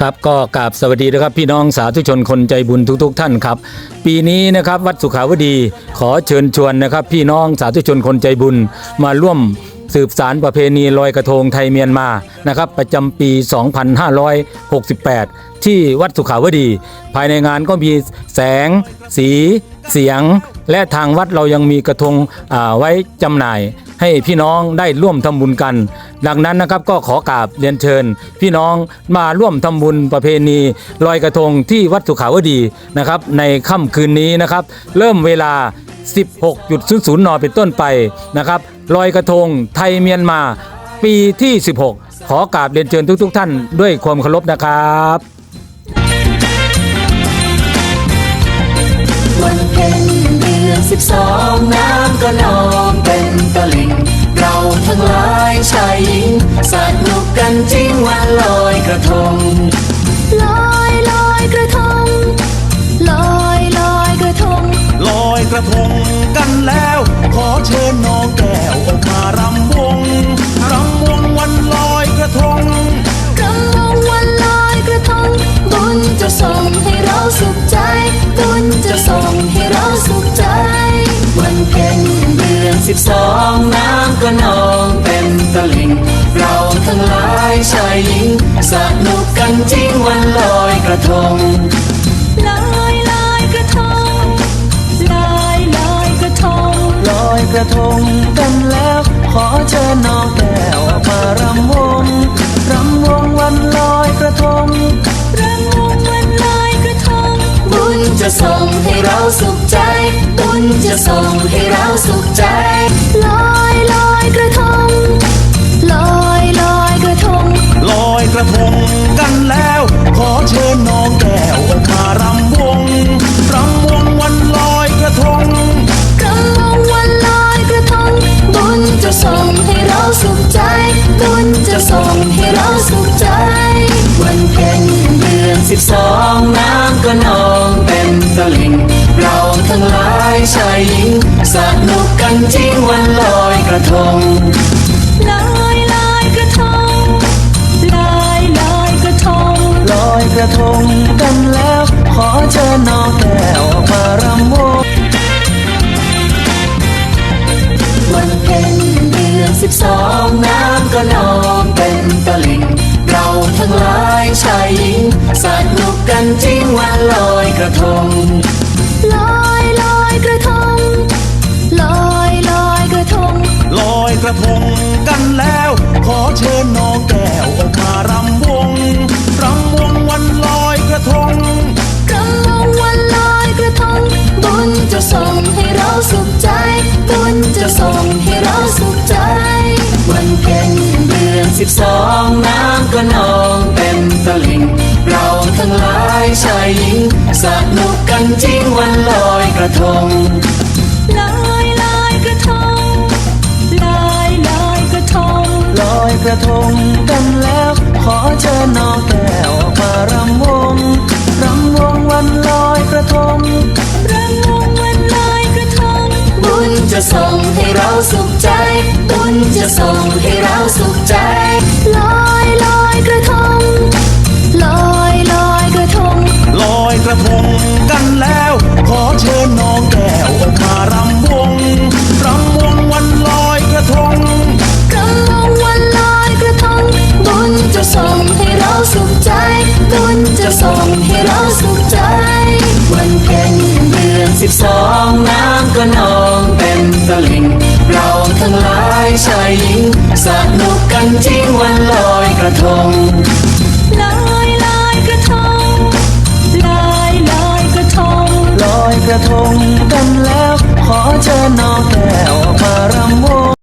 ครับก็กราบสวัสดีนะครับพี่น้องสาธุชนคนใจบุญทุกๆทท่านครับ ปีนี้นะครับวัดสุขาวดีขอเชิญชวนนะครับ พี่น้องสาธุชนคนใจบุญมาร่วมสืบสารประเพณีลอยกระทงไทยเมียนมานะครับประจำปี 2568 ที่วัดสุขาวดี ภายในงานก็มีแสง สี เสียง และทางวัดเรายังมีกระทงอ่าไว้จำหน่าย ให้พี่น้องได้ร่วมทำบุญกัน ดังนั้นนะครับก็ขอกราบเรียนเชิญ พี่น้องมาร่วมทำบุญประเพณีลอยกระทงที่วัดสุขาวดีนะครับในค่ำคืนนี้นะครับเริ่มเวลา 16.00นเป็นต้นไปนะครับลอยกระทงไทยเมียนมาปีที่ 16 ขอกราบเรียนเชิญทุกๆ ท่านด้วยความเคารพนะครับ หญิงสนุกกันจริงวันลอยกระทง ลอยลอยกระทง ลอยลอยกระทง ลอยกระทงกันแล้ว ขอเชิญน้องแก้วออกมารำวงรำวงวันลอยกระทงรำวงวันลอยกระทง บุญจะส่งให้เราสุขใจ บุญจะส่งให้เราสุขใจ วันเพ็ญเดือนสิบสองน้ำก็นอง ตะลิ่งเราทั้งหลายชายหญิง สนุกกันจริงวันลอยกระทงลอยลอยกระทงลอยลอยกระทงลอยกระทงกันแล้ว ขอเชิญน้องแก้วออกมารำวงรำวงวันลอยกระทงรำวงวันลอยกระทง บุญจะส่งให้เราสุขใจ บุญจะส่งให้เราสุขใจลอยลอย ระทงกันแล้ว ขอเชิญน้องแก้วออกมารำวงรำวงวันลอยกระทงรำวงวันลอยกระทงบุญจะส่งให้เราสุขใจ บุญจะส่งให้เราสุขใจ วันเพ็ญเดือนสิบสองน้ำก็นองเป็นตะลิ่งเราทั้งหลายชายหญิงสนุกกันจริงวันลอยกระทงลอ กระทงกันแล้ว ขอเชิญน้องแก้วมารำวงวันเพ็ญเดือนสิบสองน้ำก็นองเป็นตะลิ่ง เราทั้งหลายชายหญิงสนุกกันจริงวันละ องน้ำก็นองเป็นตะลิ่งเราทั้งหลายชายหญิงสนุกกันจริงวันลอยกระทงลอยลอยกระทงลอยลอยกระทงลอยกระทงกันแล้ว ขอเชิญน้องแก้วออกมารำวงรำวงวันลอยกระทงรำวงวันลอยกระทง บุญจะส่งให้เราสุขใจ บุญจะส่งให้เราสุขใจ สองน้ำก็นองเป็นตะลิ่ง เราทั้งหลายชายหญิงสนุกกันจริงวันลอยกระทงลอยลอยกระทงลอยลอยกระทงลอยกระทงกันแล้ว ขอเชิญน้องแก้วมารำวง